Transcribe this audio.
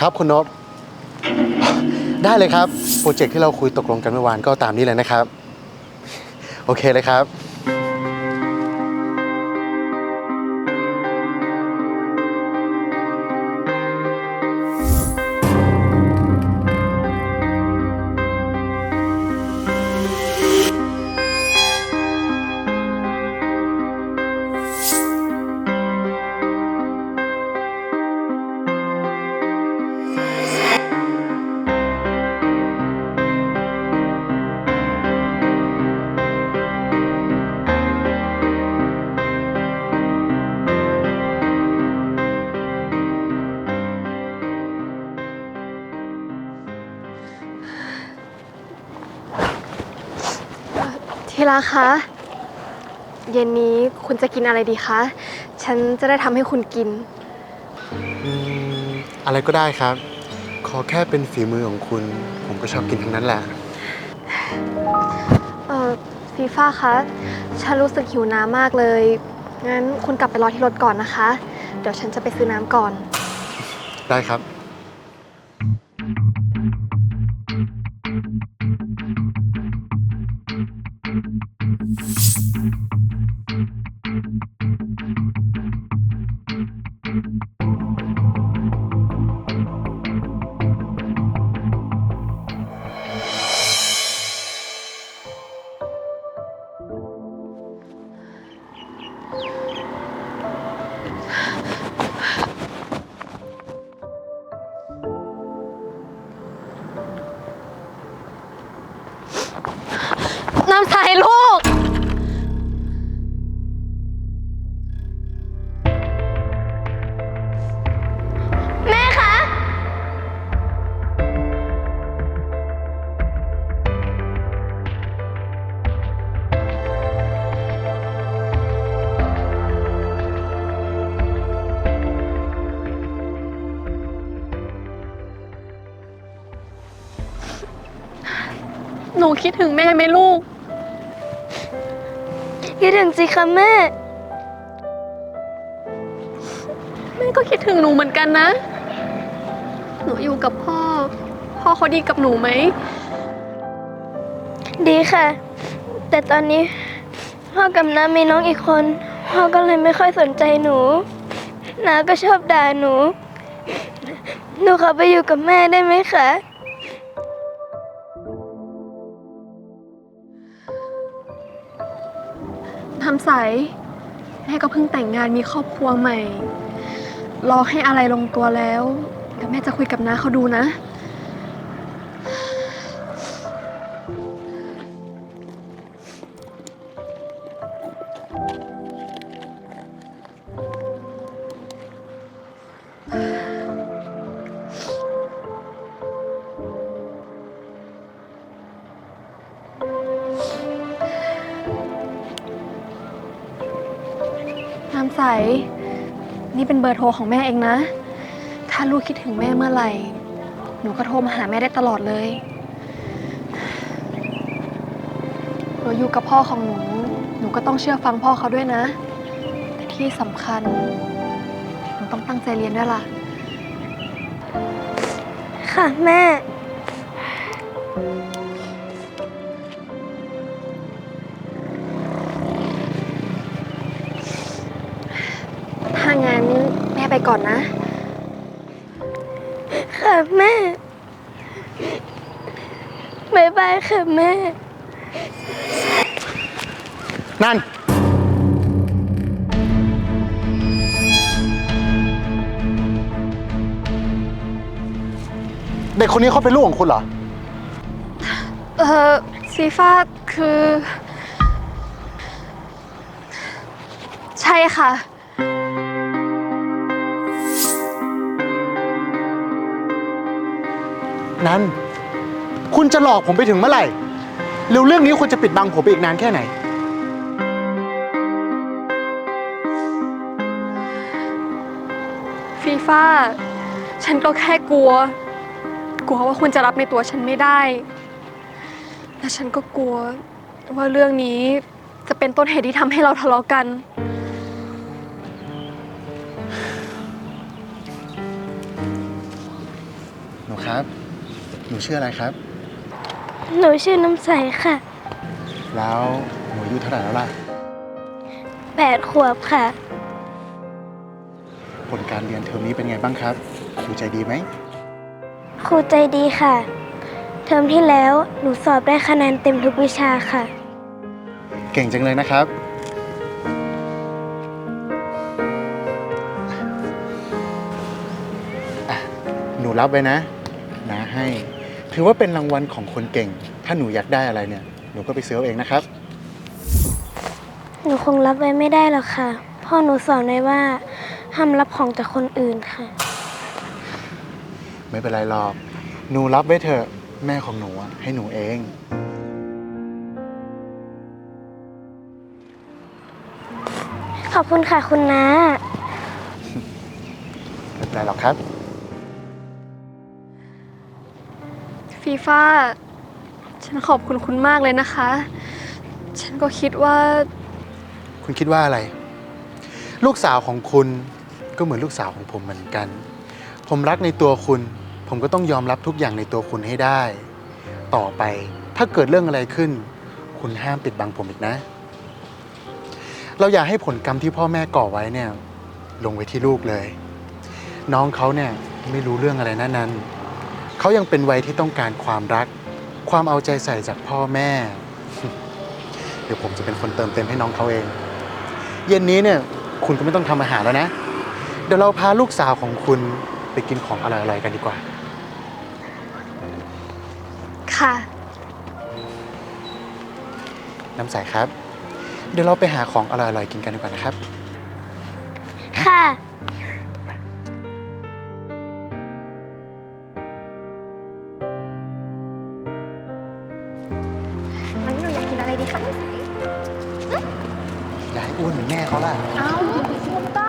ครับคุณนพได้เลยครับ โปรเจกต์ที่เราคุยตกลงกันเมื่อวานก็ตามนี้เลยนะครับ โอเคเลยครับ ทีละคะ เย็นนี้คุณจะกินอะไรดีคะ ฉันจะได้ทำให้คุณกิน อืมอะไรก็ได้ครับ ขอแค่เป็นฝีมือของคุณ ผมก็ชอบกินทั้งนั้นแหละ เออฟีฟ่าคะ ฉันรู้สึกหิวน้ำมากเลย งั้นคุณกลับไปรอที่รถก่อนนะคะ เดี๋ยวฉันจะไปซื้อน้ำก่อน ได้ครับ น้ หนูคิดถึงแม่ไหมลูก คิดถึงสิคะแม่ แม่ก็คิดถึงหนูเหมือนกันนะ หนูอยู่กับพ่อ พ่อเขาดีกับหนูไหม ดีค่ะ แต่ตอนนี้พ่อกับน้ามีน้องอีกคน พ่อก็เลยไม่ค่อยสนใจหนูน้าก็ชอบด่าหนู หนูขอไปอยู่กับแม่ได้ไหมคะ ทำใส แม่ก็เพิ่งแต่งงานมีครอบครัวใหม่ รอให้อะไรลงตัวแล้วเดี๋ยวแม่จะคุยกับน้าเขาดูนะ ใส นี่เป็นเบอร์โทรของแม่เองนะ ถ้าลูกคิดถึงแม่เมื่อไหร่ หนูก็โทรมาหาแม่ได้ตลอดเลย หนูอยู่กับพ่อของหนู หนูก็ต้องเชื่อฟังพ่อเขาด้วยนะ แต่ที่สำคัญ หนูต้องตั้งใจเรียนด้วยล่ะ ค่ะแม่ ก่อนนะ ค่ะแม่บายบายค่ะแม่ นั่น เด็กคนนี้เขาเป็นลูกของคุณเหรอ เออฟีฟ่าคือ ใช่ค่ะ นั่นคุณจะหลอกผมไปถึงเมื่อไหร่เร็วเรื่องนี้คุณจะปิดบังผมไปอีกนานแค่ไหน ฟีฟ่าฉันก็แค่กลัว กลัวว่าคุณจะรับในตัวฉันไม่ได้ และฉันก็กลัวว่าเรื่องนี้จะเป็นต้นเหตุที่ทำให้เราทะเลาะกัน หนูครับ หนูชื่ออะไรครับ หนูชื่อน้ำใสค่ะ แล้วหนูอายุเท่าไหร่แล้วล่ะ แปดขวบค่ะ ผลการเรียนเทอมนี้เป็นไงบ้างครับครูใจดีไหมครูใจดีค่ะ เทอมที่แล้วหนูสอบได้คะแนนเต็มทุกวิชาค่ะ เก่งจังเลยนะครับอะหนูรับไว้นะ นะให้ ถือว่าเป็นรางวัลของคนเก่ง ถ้าหนูอยากได้อะไรเนี่ย หนูก็ไปซื้อเอาเองนะครับ หนูคงรับไว้ไม่ได้หรอกค่ะ พ่อหนูสอนไว้ว่าห้ามรับของจากคนอื่นค่ะ ไม่เป็นไรหรอก หนูรับไว้เถอะ แม่ของหนูอะให้หนูเอง ขอบคุณค่ะคุณน้า ไม่เป็นไรหรอกครับ ฟีฟ่าฉันขอบคุณคุณมากเลยนะคะ ฉันก็คิดว่า คุณคิดว่าอะไร ลูกสาวของคุณก็เหมือนลูกสาวของผมเหมือนกัน ผมรักในตัวคุณ ผมก็ต้องยอมรับทุกอย่างในตัวคุณให้ได้ ต่อไปถ้าเกิดเรื่องอะไรขึ้น คุณห้ามปิดบังผมอีกนะ เราอยากให้ผลกรรมที่พ่อแม่ก่อไว้เนี่ย ลงไว้ที่ลูกเลย น้องเขาเนี่ยไม่รู้เรื่องอะไรนั่นนั้น เขายังเป็นวัยที่ต้องการความรัก ความเอาใจใส่จากพ่อแม่ เดี๋ยวผมจะเป็นคนเติมเต็มให้น้องเขาเอง เย็นนี้เนี่ยคุณก็ไม่ต้องทำอาหารแล้วนะ เดี๋ยวเราพาลูกสาวของคุณไปกินของอร่อยๆกันดีกว่า ค่ะ น้ำใสครับ เดี๋ยวเราไปหาของอร่อยๆกินกันดีกว่านะครับ อะไรดีคะน้ำใสอย่าให้อ้วนเหมือนแม่เขาล่ะ เอ้าส้มก็